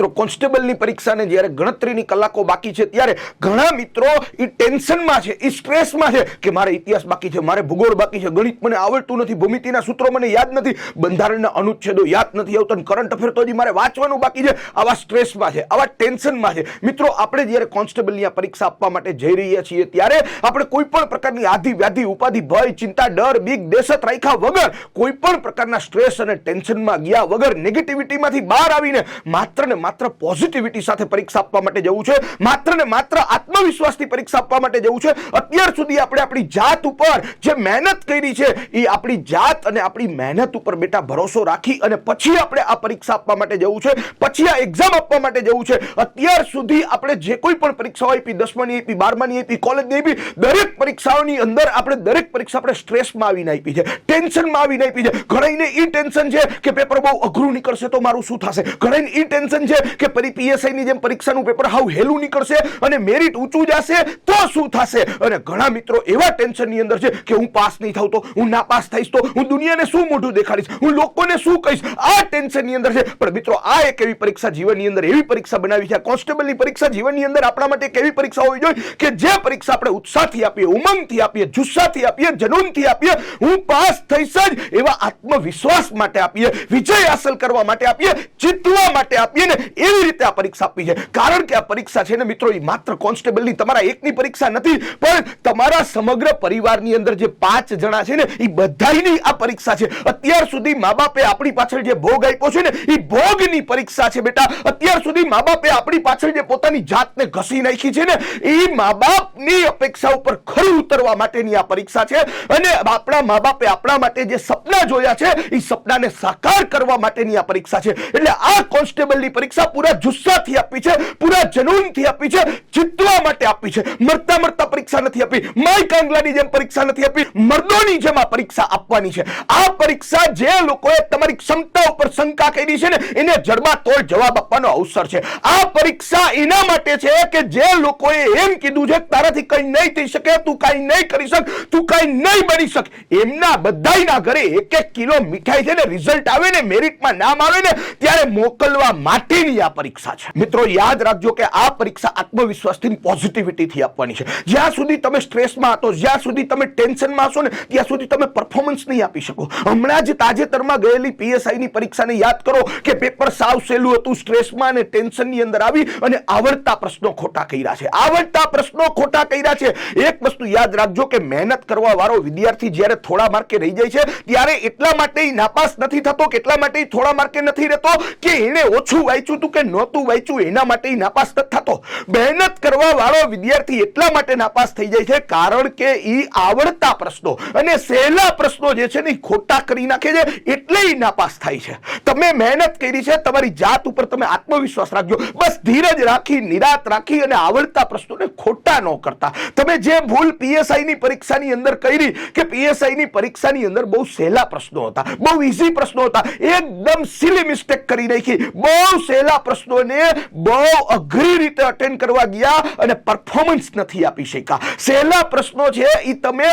મિત્રો, કોન્સ્ટેબલની પરીક્ષાને જ્યારે ગણતરીની કલાકો બાકી છે, ત્યારે ઘણા મિત્રો એ ટેન્શનમાં છે એ સ્ટ્રેસમાં છે કે મારે ઇતિહાસ બાકી છે, મારે ભૂગોળ બાકી છે, ગણિત મને આવડતું નથી, ભૂમિતિના સૂત્રો મને યાદ નથી, બંધારણના અનુચ્છેદો યાદ નથી આવતા કરંટ અફેર તો હજી મારે વાંચવાનું બાકી છે. આવા સ્ટ્રેસમાં છે, આવા ટેન્શનમાં છે. મિત્રો, આપણે જ્યારે કોન્સ્ટેબલની આ પરીક્ષા આપવા માટે જઈ રહ્યા છીએ, ત્યારે આપણે કોઈ પણ પ્રકારની આધિ વ્યાધિ, ઉપાધિ, ભય, ચિંતા, ડર, બીક દેશત રાખ્યા વગર, કોઈ પણ પ્રકારના સ્ટ્રેસ અને ટેન્શનમાં ગયા વગર નેગેટિવિટીમાંથી બહાર આવીને માત્ર ને માત્ર પોઝિટિવિટી સાથે પરીક્ષા આપવા માટે જવું છે. માત્ર ને માત્ર આત્મવિશ્વાસથી પરીક્ષા આપવા માટે જવું છે. અત્યાર સુધી આપણે આપણી જાત ઉપર જે મહેનત કરી છે, એ આપણી જાત અને આપણી મહેનત ઉપર બેટા ભરોસો રાખી અને પછી આપણે આ પરીક્ષા આપવા માટે જવું છે. પછી આ એક્ઝામ આપવા માટે જવું છે. અત્યાર સુધી આપણે જે કોઈ પણ પરીક્ષાઓ આપી દસમાની આપી, બારમાની આપી, કોલેજની આપી, દરેક પરીક્ષાઓની અંદર આપણે દરેક પરીક્ષા આપણે સ્ટ્રેસમાં આવીને આપી છે. ટેન્શનમાં આવીને આપી છે. ઘણાઈને એ ટેન્શન છે કે પેપર બહુ અઘરું નીકળશે તો મારું શું થશે? ઘણાઈને એ ટેન્શન છે કે પરી પીએસઆઈની જેમ પરીક્ષાનું પેપર હાવ હેલું નીકળશે અને મેરિટ ઊંચું જશે, તો શું થશે? અને ઘણા મિત્રો એવા ટેન્શનની અંદર છે કે હું પાસ નહીં થાઉં તો, હું નાપાસ થઈશ તો, હું દુનિયાને શું મોઢું દેખાડીશ? હું લોકોને શું કહીશ? આ ટેન્શનની અંદર છે. પણ મિત્રો, આ એક એવી પરીક્ષા જીવનની અંદર, એવી પરીક્ષા બનાવી છે. કોન્સ્ટેબલની પરીક્ષા જીવનની અંદર આપણા માટે એક એવી પરીક્ષા હોવી જોઈએ કે જે પરીક્ષા આપણે ઉત્સાહથી આપીએ, ઉમંગથી આપીએ, જુસ્સાથી આપીએ, જનૂનથી આપીએ, હું પાસ થઈશ જ એવા આત્મવિશ્વાસ માટે આપીએ, વિજય હાંસલ કરવા માટે આપીએ, જીતવા માટે આપીએ ને એવી રીતે આ પરીક્ષા આપવી છે. કારણ કે આ પરીક્ષા છે ને મિત્રો, એ માત્ર કોન્સ્ટેબલની તમારા એકની પરીક્ષા નથી, પણ તમારા સમગ્ર પરિવારની અંદર જે પાંચ જણા છે ને, એ બધાની આ પરીક્ષા છે. અત્યાર સુધી મા બાપે આપણી પાછળ જે ભોગ આપ્યો છે ને, એ ભોગની પરીક્ષા છે બેટા. અત્યાર સુધી મા બાપે આપણી પાછળ જે પોતાની જાતને ઘસી નાખી છે ને, એ મા બાપની અપેક્ષા ઉપર ખરું ઉતરવા માટેની આ પરીક્ષા છે. અને આપણા મા બાપે આપણા માટે જે સપના જોયા છે, એ સપનાને સાકાર કરવા માટેની આ પરીક્ષા છે. એટલે આ કોન્સ્ટેબલની પરીક્ષા પૂરા જુસ્સાથી આપી છે, પૂરા જનૂનથી આપી છે, જીતવા માટે આપી છે. મરતા મરતા પરીક્ષા નથી આપી. માય કાંગલાની જેમ પરીક્ષા નથી આપી. મર્દોની જેમ આ પરીક્ષા આપવાની છે. આ પરીક્ષા જે લોકોએ તમારી ક્ષમતા ઉપર શંકા કરી છે ને, એને જડબાતોડ જવાબ આપવાનો અવસર છે. આ પરીક્ષા એના માટે છે કે જે લોકોએ એમ કીધું છે, તારાથી કઈ નહીં થઈ શકે, તું કાંઈ નહીં કરી શક, તું કાંઈ નહીં બની શક. એમના બધાયના ઘરે એક એક કિલો મીઠાઈ છે ને રિઝલ્ટ આવે ને મેરિટમાં નામ આવે ને, ત્યારે મોકલવા માટેની આ પરીક્ષા છે. મિત્રો, યાદ રાખજો કે આ પરીક્ષા આત્મવિશ્વાસથી પોઝિટિવિટીથી આપવાની છે. જ્યાં સુધી તમે સ્ટ્રેસમાં હતો, જ્યાં સુધી તમે ટેન્શનમાં હશો ને, ત્યાં સુધી તમે પરફોર્મન્સ નહીં આપી શકો. હમણાં જ તાજેતરમાં ગયેલી પીએસઆઈની પરીક્ષાને યાદ કરો કે પેપર સાવ સહેલું હતું સ્ટ્રેસમાં અને ટેન્શનની અંદર આવી અને આવડતા પ્રશ્નો ખોટા કર્યા છે. આવડતા પ્રશ્નો ખોટા કર્યા છે. એક વસ્તુ યાદ રાખજો કે મહેનત કરવા વાળો વિદ્યાર્થી જ્યારે થોડા માર્કે રહી જાય છે, ત્યારે એટલા માટે નાપાસ નથી થતો કે એટલા માટે થોડા માર્કે નથી રહેતો કે એને ઓછું વાંચ્યું હતું કે નહોતું વાંચ્યું એના માટે નાપાસ નથી થતો. મહેનત કરવા વાળો વિદ્યાર્થી એટલા માટે નાપાસ થઈ જાય છે કારણ કે એ આવડતા પ્રશ્નો અને સહેલા પ્રશ્નો જે છે ને ખોટા કરી નાખે છે એટલે એ નાપાસ થાય છે. તમે મહેનત કરી છે, તમારી જાત ઉપર તમે આત્મવિશ્વાસ રાખજો. બસ ધીરજ રાખી, નિરાત રાખી અને આવડતા પ્રશ્નોને ખોટા ન કરતા. તમે જે ભૂલ પીએસઆઈ ની પરીક્ષાની અંદર કરી કે પીએસઆઈ ની પરીક્ષાની અંદર બહુ સહેલા પ્રશ્નો હતા, બહુ ઈઝી પ્રશ્નો હતા, એકદમ સિલી મિસ્ટેક કરી નાખી, બહુ સહેલા પ્રશ્નોને બહુ અઘરી રીતે અટેન્ડ કરવા ગયા અને પરફોર્મન્સ નથી આપી શક્યા. સહેલા પ્રશ્નો છે એ તમે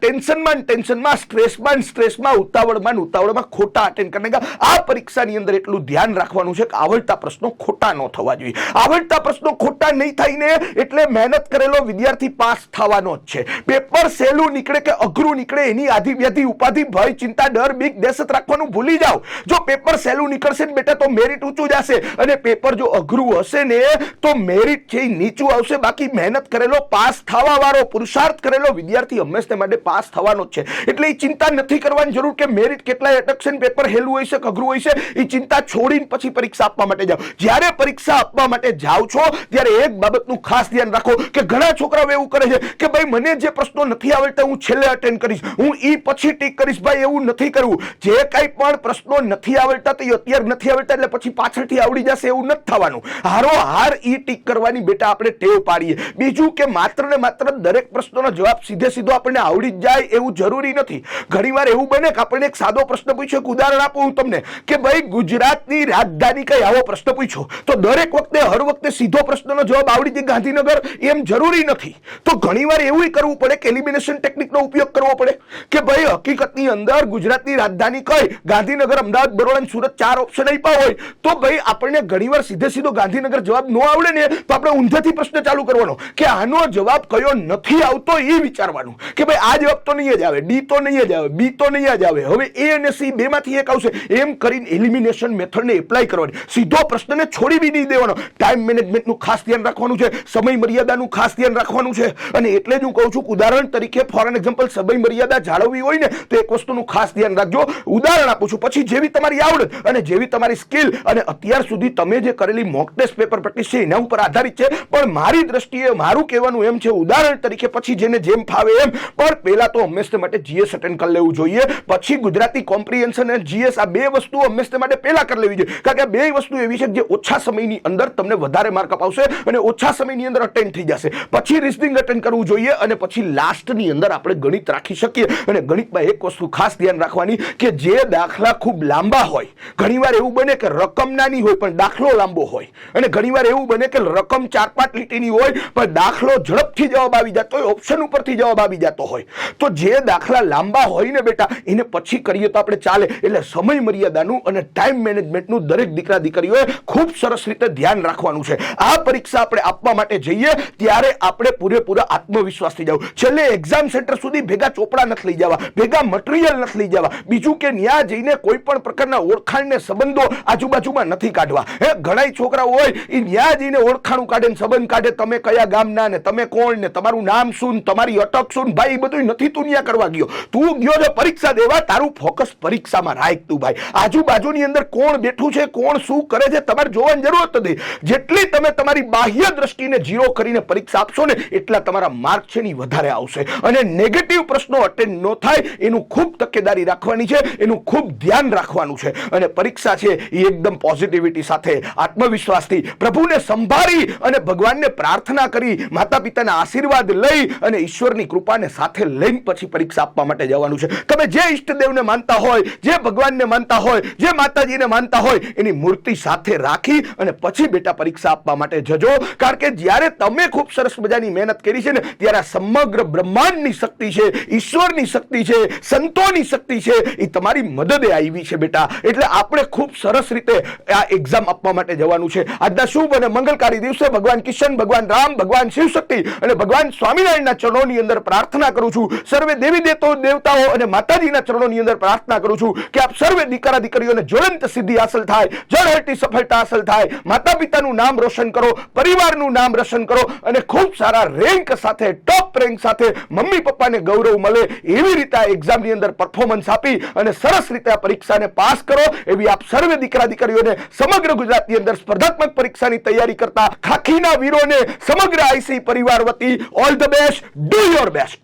ટેન્શનમાં ટેન્શનમાં, સ્ટ્રેસમાં સ્ટ્રેસમાં, ઉતાવળમાં ઉતાવળમાં ખોટા અટેન્ડ કરી આ પરીક્ષાની અંદર એટલું ધ્યાન રાખવાનું છે કે આવડતા પ્રશ્નો ખોટા ન થવા જોઈએ. આવડતા પ્રશ્નો ખોટા નહીં થઈને એટલે મહેનત કરેલો વિદ્યાર્થી પાસ થવાનો જ છે. પેપર સહેલું નીકળે કે અઘરું નીકળે, એની આધિ વ્યાધિ, ઉપાધિ, ભય, ચિંતા, ડર, બીક દેશત રાખવાનું ભૂલી જાઓ. જો પેપર સહેલું નીકળશે ને બેટા, તો મેરિટ ઊંચું જશે. અને પેપર જો અઘરું હશે ને, તો મેરિટ છે ઈ નીચું આવશે, બાકી મહેનત કરેલો, પાસ થવા વાળો પુરુષાર્થ કરેલો વિદ્યાર્થી હંમેશા માટે પાસ થવાનો જ છે. એટલે એ ચિંતા નથી કરવાની જરૂર કે મેરિટ કેટલાય અટકશે પેપર હેલું હોય છે અઘરું હોય છે એ ચિંતા છોડીને પછી પરીક્ષા આપવા માટે જાઓ. જ્યારે પરીક્ષા આપવા માટે જાઓ છો, ત્યારે એક બાબતનું ખાસ ધ્યાન રાખો કે ઘણા છોકરાઓ એવું કરે છે કે ભાઈ, મને જે પ્રશ્નો નથી આવડતા, હું છેલ્લે અટેન્ડ કરીશ. હું ઈ પછી ટીક કરીશ. ભાઈ, એવું નથી કરવું. જે કાંઈ પણ પ્રશ્નો નથી આવડતા, તો એ અત્યારે નથી આવડતા, એટલે પછી પાછળથી આવડી જશે, એવું નથી થવાનું. હારો હાર ઈ ટીક કરવાની બેટા. આપણે ટેવ પાડીએ. બીજું કે માત્ર ને માત્ર દરેક પ્રશ્નોનો જવાબ સીધે સીધો આપણને આવડી જ જાય એવું જરૂરી નથી. ઘણીવાર એવું બને કે આપણને એક સાદો પ્રશ્ન પૂછ્યો એક ઉદાહરણ આપું હું તમને, કે ભાઈ ગુજરાતની રાજધાની કઈ? આવો પ્રશ્ન પૂછ્યો તો દરેક વખતે, હર વખતે સીધો પ્રશ્નનો જવાબ આવડી જાય. ગાંધીનગર એમ જરૂરી નથી. તો ઘણીવાર એવું કરવું પડે કે એલિમિનેશન ટેકનિકનો ઉપયોગ કરવો પડે. કે ભાઈ હકીકતની અંદર ગુજરાતની રાજધાની કઈ? ગાંધીનગર, અમદાવાદ, બરોડા સુરત ચાર ઓપ્શન આપ્યા હોય. તો ભાઈ આપણને ઘણીવાર સીધે સીધો ગાંધીનગર જવાબ ન આવડે ને, તો આપણે ઊંધેથી પ્રશ્ન ચાલુ કરવાનો કે આનો જવાબ કયો નથી આવતો એ વિચારવાનું. કે ભાઈ આ જવાબ તો નહીં જ આવે, ડી તો નહીં જ આવે, બી તો નહીં જ આવે. હવે એ અને સી બેમાંથી એક આવશે. એમ કરીને એલિમિનેશન મેથડને એપ્લાય કરવાની. સીધો પ્રશ્નને છોડી બી નહીં દેવાનો. ટાઈમ મેનેજમેન્ટનું ખાસ ધ્યાન રાખવાનું છે. સમય મર્યાદાનું ખાસ ધ્યાન રાખવાનું છે. અને એટલે જ હું કહું છું ઉદાહરણ તરીકે ફોર એન એક્ઝામ્પલ સમય મર્યાદા જાળવવી હોય ને, તો એક વસ્તુનું ખાસ ધ્યાન રાખજો. ઉદાહરણ આપું છું. પછી જેવી તમારી આવડત અને જેવી તમારી સ્કિલ અને અત્યાર સુધી તમે જે કરેલી મોક ટેસ્ટ પેપર પ્રેક્ટિસ છે, એના ઉપર આધારિત છે. પણ મારી દ્રષ્ટિએ મારું કહેવાનું એમ છે, ઉદાહરણ તરીકે પછી જેને જેમ ફાવે એમ. પણ પહેલાં તો હંમેશ માટે જીએસ અટેન્ડ કરી લેવું જોઈએ. પછી ગુજરાતી કોમ્પ્રિહેન્શન અને જીએસ આ બે વસ્તુઓ હંમેશ માટે પહેલાં કરી લેવી જોઈએ. કારણ કે આ બે વસ્તુ એવી છે જે ઓછા સમયની અંદર તમને વધારે માર્ક અપાવશે અને ઓછા સમયની અંદર અટેન્ડ થઈ જશે. પછી રિઝનિંગ અટેન્ડ કરવું જોઈએ અને પછી લાસ્ટની અંદર આપણે ગણિત રાખી શકીએ. અને ગણિતમાં એક વસ્તુ ખાસ ધ્યાન રાખવાની કે જે દાખલા ખૂબ લાંબા હોય. ઘણીવાર એવું બને કે રકમ નાની હોય, પણ દાખલો લાંબો હોય. અને ઘણીવાર એવું બને કે રકમ ચાર પાંચ લીટીની હોય, પણ દાખલો ઝડપથી જવાબ આવી જતો હોય ઓપ્શન ઉપરથી જવાબ આવી જતો હોય. તો જે દાખલા લાંબા હોય ને બેટા, એને પછી કરીએ તો આપણે ચાલે. એટલે સમય મર્યાદાનું અને ટાઈમ મેનેજમેન્ટનું દરેક દીકરા દીકરીઓએ ખૂબ સરસ રીતે ધ્યાન રાખવાનું છે. આ પરીક્ષા આપણે આપવા માટે જઈએ, ત્યારે આપણે પૂરેપૂરા આત્મવિશ્વાસથી જવું છેલ્લે એક્ઝામ સેન્ટર સુધી ભેગા ચોપડા નથી લઈ જવા, ભેગા મટીરિયલ નથી લઈ જવા. બીજું કે ન્યા જઈને કોઈ પણ પ્રકારના ઓળખાણને સંબંધો આજુબાજુમાં નથી કાઢવા. હે ઘણા છોકરાઓ હોય એ ન્યા જઈને ઓળખાણું કાઢે ને સંબંધ કાઢે, તમે કયા ગામના ને, તમે કોણ ને, તમારું નામ શું તમારી અટક શું ભાઈ બધું નથી તું ન્યા કરવા ગયો. તું ગયો છે પરીક્ષા દેવા, તારું ફોકસ પરીક્ષામાં રાખ તું ભાઈ. આજુબાજુની અંદર કોણ બેઠું છે, કોણ શું કરે છે, તમારે જોવાની જરૂર નથી જેટલી તમે તમારી બાહ્ય દ્રષ્ટિને જીરો કરીને પરીક્ષા આપશો ને, એટલા તમારા માર્ક છે ને વધારે આવશે. અને નેગેટિવ પ્રશ્નો અટેન્ડ ન થાય, એનું ખૂબ તકેદારી રાખવાની છે, એનું ખૂબ ધ્યાન રાખવાનું છે. અને પરીક્ષા છે એ એકદમ પોઝિટિવિટી સાથે, આત્મવિશ્વાસથી પ્રભુને સંભાળી અને ભગવાનને પ્રાર્થના કરી માતા પિતાના આશીર્વાદ લઈ અને ઈશ્વરની કૃપાને સાથે લઈને પછી પરીક્ષા આપવા માટે જવાનું છે. તમે જે ઈષ્ટદેવને માનતા હોય, જે ભગવાનને માનતા હોય, જે માતાજીને માનતા હોય, એની મૂર્તિ સાથે રાખી અને પછી બેટા પરીક્ષા આપવા માટે જજો. કારણ કે જ્યારે તમે ખૂબ સરસ મજાની મહેનત કરી છે ને, ત્યારે સમગ્ર બ્રહ્માંડની શક્તિ છે, ઈશ્વરની શક્તિ છે, સંતોની શક્તિ છે, એ તમારી મદદે આવી છે બેટા. એટલે આપણે ખૂબ સરસ રીતે આ એક્ઝામ આપવા માટે જવાનું છે. આજના શુભ અને મંગલકારી દિવસે ભગવાન કિશન ભગવાન રામ, ભગવાન શિવ અને ભગવાન સ્વામિનારાયણના ચરણોની અંદર પ્રાર્થના કરું છું. સર્વે દેવી દેતો દેવતાઓ અને માતાજીના ચરણોની અંદર પ્રાર્થના કરું છું કે આપ સર્વે દીકરા દીકરીઓને જ્વલંત સિદ્ધિ હાંસલ થાય જળહટી સફળતા હાંસલ થાય. માતા પિતાનું નામ રોશન કરો, પરિવારનું નામ રોશન કરો અને ખૂબ સારા રેન્ક સાથે, ટોપ રેન્ક સાથે મમ્મી પપ્પાને ગૌરવ મળે એવી રીતે આ એક્ઝામની અંદર પરફોર્મન્સ આપી અને સરસ રીતે આ પરીક્ષાને પાસ કરો એવી આપ સર્વે દીકરા દીકરીઓને સમગ્ર ગુજરાતની અંદર સ્પર્ધાત્મક પરીક્ષાની તૈયારી કરતા ખાખીના વીરોને સમગ્ર આઈસી પરિવાર વતી all the best do your best.